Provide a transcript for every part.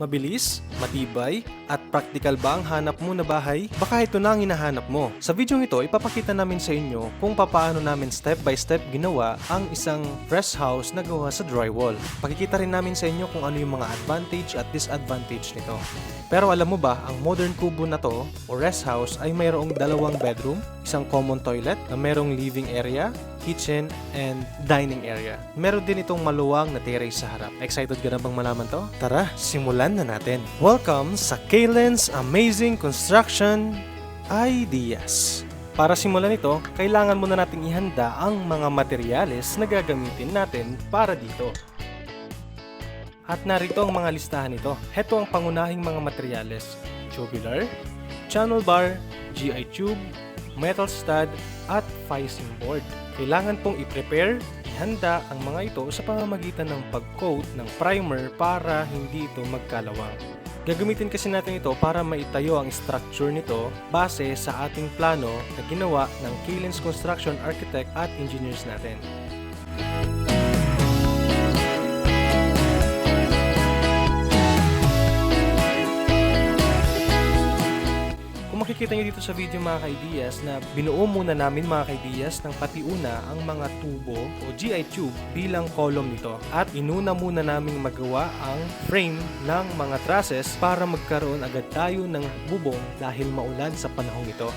Mabilis, matibay, at practical ba ang hanap mo na bahay? Baka ito na ang hinahanap mo. Sa video ito, ipapakita namin sa inyo kung papaano namin step by step ginawa ang isang rest house na gawa sa drywall. Pakikita rin namin sa inyo kung ano yung mga advantage at disadvantage nito. Pero alam mo ba, ang modern kubo na to o rest house ay mayroong dalawang bedroom, isang common toilet na mayroong living area, kitchen, and dining area. Meron din itong maluwang na terrace sa harap. Excited ka na bang malaman to? Tara, simulan na natin. Welcome sa Kalen's Amazing Construction Ideas. Para simulan ito, kailangan muna nating ihanda ang mga materyales na gagamitin natin para dito. At narito ang mga listahan nito. Heto ang pangunahing mga materyales. Tubular, channel bar, GI tube, metal stud, at facing board. Kailangan pong i-prepare, ihanda ang mga ito sa pamamagitan ng pag-coat ng primer para hindi ito magkalawang. Gagamitin kasi natin ito para maitayo ang structure nito base sa ating plano na ginawa ng Kalin's Construction Architect at Engineers natin. Makikita nyo dito sa video mga kaidiyas na binuo muna namin mga kaidiyas ng pati una ang mga tubo o GI tube bilang column nito at inuna muna naming magawa ang frame ng mga trusses para magkaroon agad tayo ng bubong dahil maulan sa panahong ito.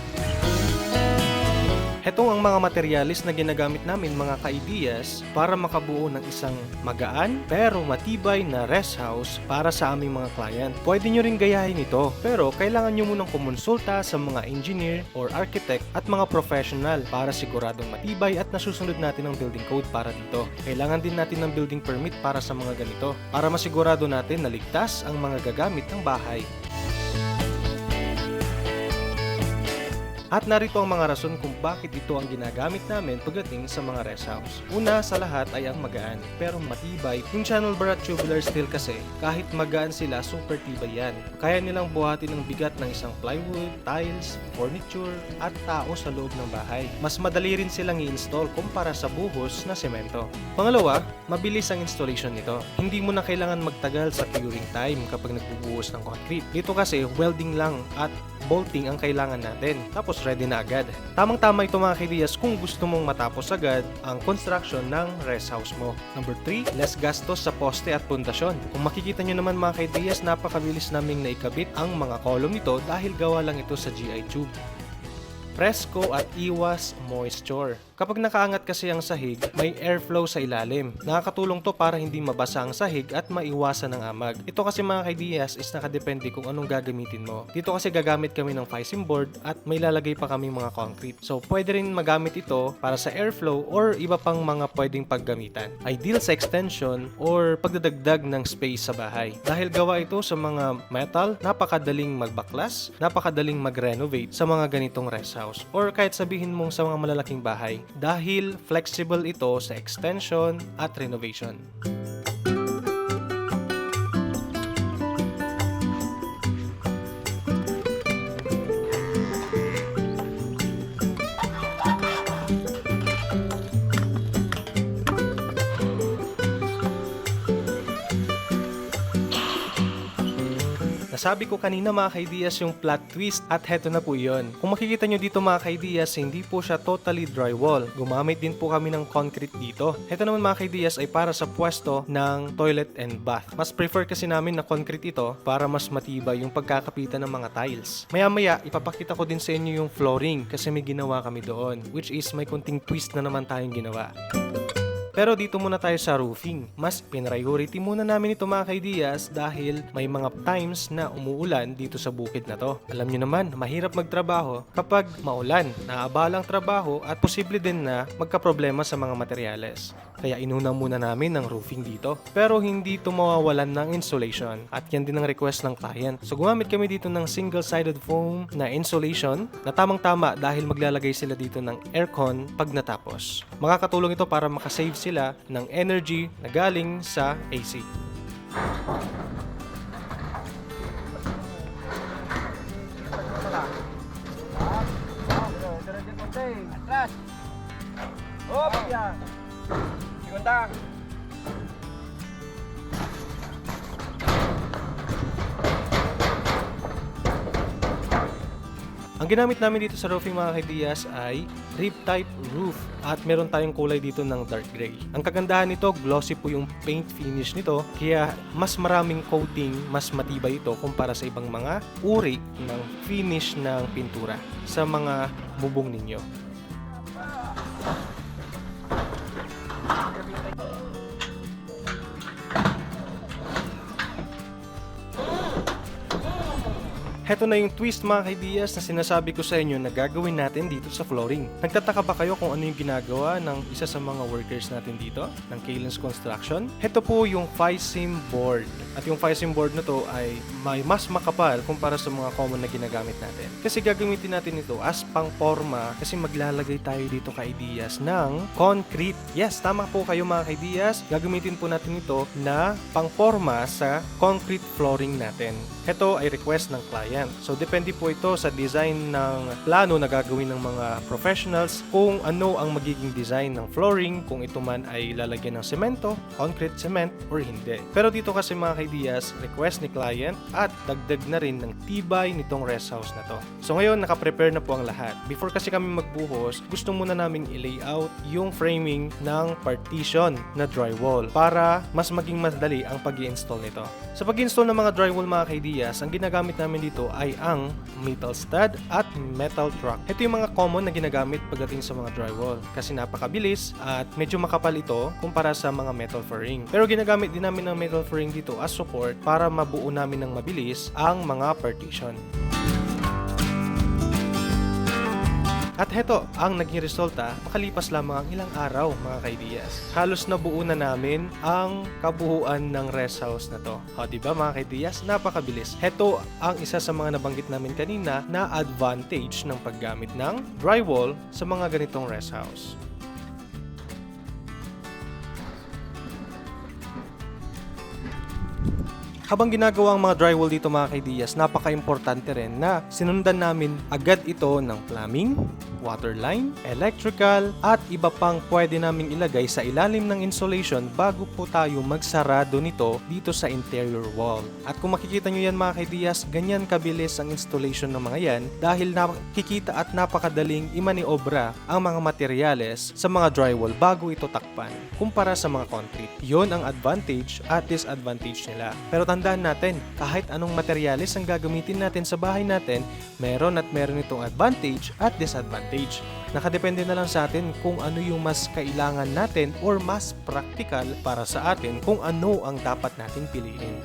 Hetong ang mga materialis na ginagamit namin mga kaidiyas para makabuo ng isang magaan pero matibay na rest house para sa aming mga client. Pwede nyo rin gayahin ito pero kailangan nyo munang kumonsulta sa mga engineer or architect at mga professional para siguradong matibay at nasusunod natin ang building code para dito. Kailangan din natin ng building permit para sa mga ganito para masigurado natin na ligtas ang mga gagamit ng bahay. At narito ang mga rason kung bakit ito ang ginagamit namin pagdating sa mga rest house. Una sa lahat ay ang magaan, pero matibay. Yung channel bar at tubular steel kasi, kahit magaan sila, super tibay yan. Kaya nilang buhatin ang bigat ng isang plywood, tiles, furniture, at tao sa loob ng bahay. Mas madali rin silang i-install kumpara sa buhos na semento. Pangalawa, mabilis ang installation nito. Hindi mo na kailangan magtagal sa curing time kapag nagbubuhos ng concrete. Dito kasi, welding lang at bolting ang kailangan natin. Tapos ready na agad. Tamang-tama ito mga kaidiyas kung gusto mong matapos agad ang construction ng rest house mo. Number 3, less gastos sa poste at pundasyon. Kung makikita nyo naman mga kaidiyas, napakabilis naming naikabit ang mga column nito dahil gawa lang ito sa GI tube. Presko at iwas moisture. Kapag nakaangat kasi ang sahig, may airflow sa ilalim. Nakakatulong to para hindi mabasa ang sahig at maiwasan ng amag. Ito kasi mga kaidiyas is nakadepende kung anong gagamitin mo. Dito kasi gagamit kami ng facing board at may lalagay pa kami mga concrete. So pwede rin magamit ito para sa airflow or iba pang mga pwedeng paggamitan. Ideal sa extension or pagdadagdag ng space sa bahay. Dahil gawa ito sa mga metal, napakadaling magbaklas, napakadaling mag-renovate sa mga ganitong rest house or kahit sabihin mong sa mga malalaking bahay dahil flexible ito sa extension at renovation. Nasabi ko kanina mga kaidiyas yung plot twist at heto na po yon. Kung makikita nyo dito mga kaidiyas, hindi po siya totally drywall. Gumamit din po kami ng concrete dito. Heto naman mga kaidiyas ay para sa pwesto ng toilet and bath. Mas prefer kasi namin na concrete ito para mas matibay yung pagkakapitan ng mga tiles. Maya maya, ipapakita ko din sa inyo yung flooring kasi may ginawa kami doon. Which is may kunting twist na naman tayong ginawa. Pero dito muna tayo sa roofing. Mas priority muna namin ito mga kaidiyas dahil may mga times na umuulan dito sa bukid na to. Alam nyo naman, mahirap magtrabaho kapag maulan, naabalang trabaho at posible din na magkaproblema sa mga materyales. Kaya inuna muna namin ng roofing dito. Pero hindi ito mawawalan ng insulation at yan din ang request ng client. So gumamit kami dito ng single-sided foam na insulation na tamang-tama dahil maglalagay sila dito ng aircon pag natapos. Makakatulong ito para makasave sila ng energy na galing sa AC. Atras. Hop, maganda. Ang ginamit namin dito sa roofing mga kaidiyas ay rib type roof at meron tayong kulay dito ng dark gray. Ang kagandahan nito, glossy po yung paint finish nito kaya mas maraming coating, mas matibay ito kumpara sa ibang mga uri ng finish ng pintura sa mga bubong ninyo. Heto na yung twist mga kaidiyas na sinasabi ko sa inyo na gagawin natin dito sa flooring. Nagtataka ba kayo kung ano yung ginagawa ng isa sa mga workers natin dito ng Kalen's Construction? Heto po yung Fisim board. At yung Fisim board na to ay may mas makapal kumpara sa mga common na ginagamit natin. Kasi gagamitin natin ito as pang forma kasi maglalagay tayo dito kaidiyas ng concrete. Yes, tama po kayo mga kaidiyas. Gagamitin po natin ito na pang forma sa concrete flooring natin. Ito ay request ng client. So, depende po ito sa design ng plano na gagawin ng mga professionals kung ano ang magiging design ng flooring, kung ito man ay lalagyan ng semento, concrete cement, or hindi. Pero dito kasi mga kaidiyas, request ni client at dagdag na rin ng tibay nitong rest house na to. So, ngayon, nakaprepare na po ang lahat. Before kasi kami magbuhos, gusto muna namin i-layout yung framing ng partition na drywall para mas maging madali ang pag install nito. Sa pag-install ng mga drywall mga kaidiyas, ang ginagamit namin dito ay ang metal stud at metal truck. Ito yung mga common na ginagamit pagdating sa mga drywall kasi napakabilis at medyo makapal ito kumpara sa mga metal furring. Pero ginagamit din namin ng metal furring dito as support para mabuo namin ng mabilis ang mga partition. At heto, ang naging resulta, makalipas lamang ang ilang araw mga kaidiyas. Halos nabuo na namin ang kabuuan ng rest house na to. O, di ba mga kaidiyas? Napakabilis. Heto ang isa sa mga nabanggit namin kanina na advantage ng paggamit ng drywall sa mga ganitong rest house. Habang ginagawa ang mga drywall dito mga kaidiyas, napaka-importante rin na sinundan namin agad ito ng plumbing, water line, electrical, at iba pang pwede naming ilagay sa ilalim ng insulation bago po tayo magsarado nito dito sa interior wall. At kung makikita nyo yan mga kaidiyas, ganyan kabilis ang installation ng mga yan dahil nakikita at napakadaling imaniobra ang mga materyales sa mga drywall bago ito takpan kumpara sa mga concrete. Yon ang advantage at disadvantage nila. Pero tandaan natin, kahit anong materyales ang gagamitin natin sa bahay natin, meron at meron itong advantage at disadvantage. Nakadepende na lang sa atin kung ano yung mas kailangan natin or mas practical para sa atin kung ano ang dapat nating piliin.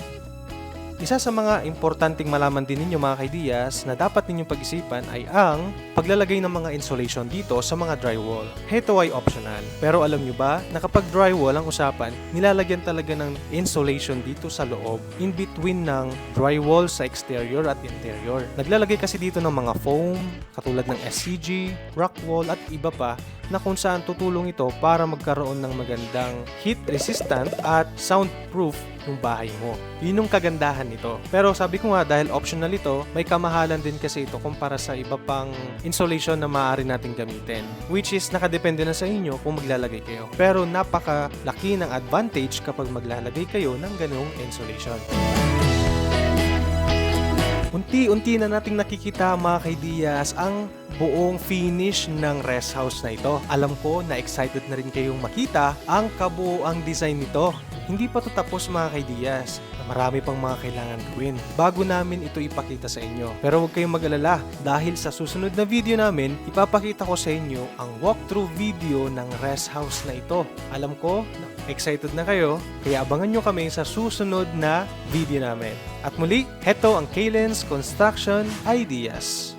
Isa sa mga importanteng malaman din ninyo mga kaidiyas na dapat ninyong pag-isipan ay ang paglalagay ng mga insulation dito sa mga drywall. Heto ay optional. Pero alam nyo ba na kapag drywall ang usapan, nilalagyan talaga ng insulation dito sa loob in between ng drywall sa exterior at interior. Naglalagay kasi dito ng mga foam, katulad ng SCG, rock wall at iba pa na kung saan tutulong ito para magkaroon ng magandang heat resistant at soundproof yung bahay mo. Yun yung kagandahan nito. Pero sabi ko nga dahil optional ito, may kamahalan din kasi ito kumpara sa iba pang insulation na maaari nating gamitin. Which is nakadepende na sa inyo kung maglalagay kayo. Pero napakalaki ng advantage kapag maglalagay kayo ng ganung insulation. Unti-unti na nating nakikita mga kaidiyas ang buong finish ng rest house na ito. Alam ko na excited na rin kayong makita ang kabuoang design nito. Hindi pa to tapos mga kaidiyas. Marami pang mga kailangan gawin bago namin ito ipakita sa inyo. Pero huwag kayong mag-alala dahil sa susunod na video namin, ipapakita ko sa inyo ang walkthrough video ng rest house na ito. Alam ko, excited na kayo, kaya abangan nyo kami sa susunod na video namin. At muli, heto ang Kalen's Construction Ideas.